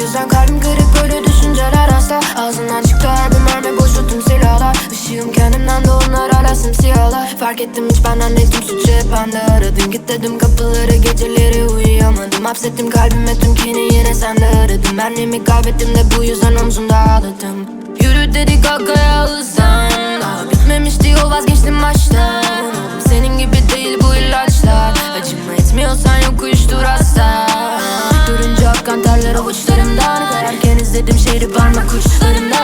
yüzden kalbim kırık böyle düşünceler hasta Ağzından çıktı her bir mermi boşu tüm silahlar. Işığım kendimden de onlar hala simsiyahlar Fark ettim hiç benden değil tüm suçu hep bende. Aradın Git dedim kapıları geceleri uyuyamadım. Hapsettim kalbime tüm kini yine sende. Aradım Benliğimi kaybettim de bu yüzden omzumda ağladım. Yürü dedi kakaya İzledim şehri parmak uçlarımda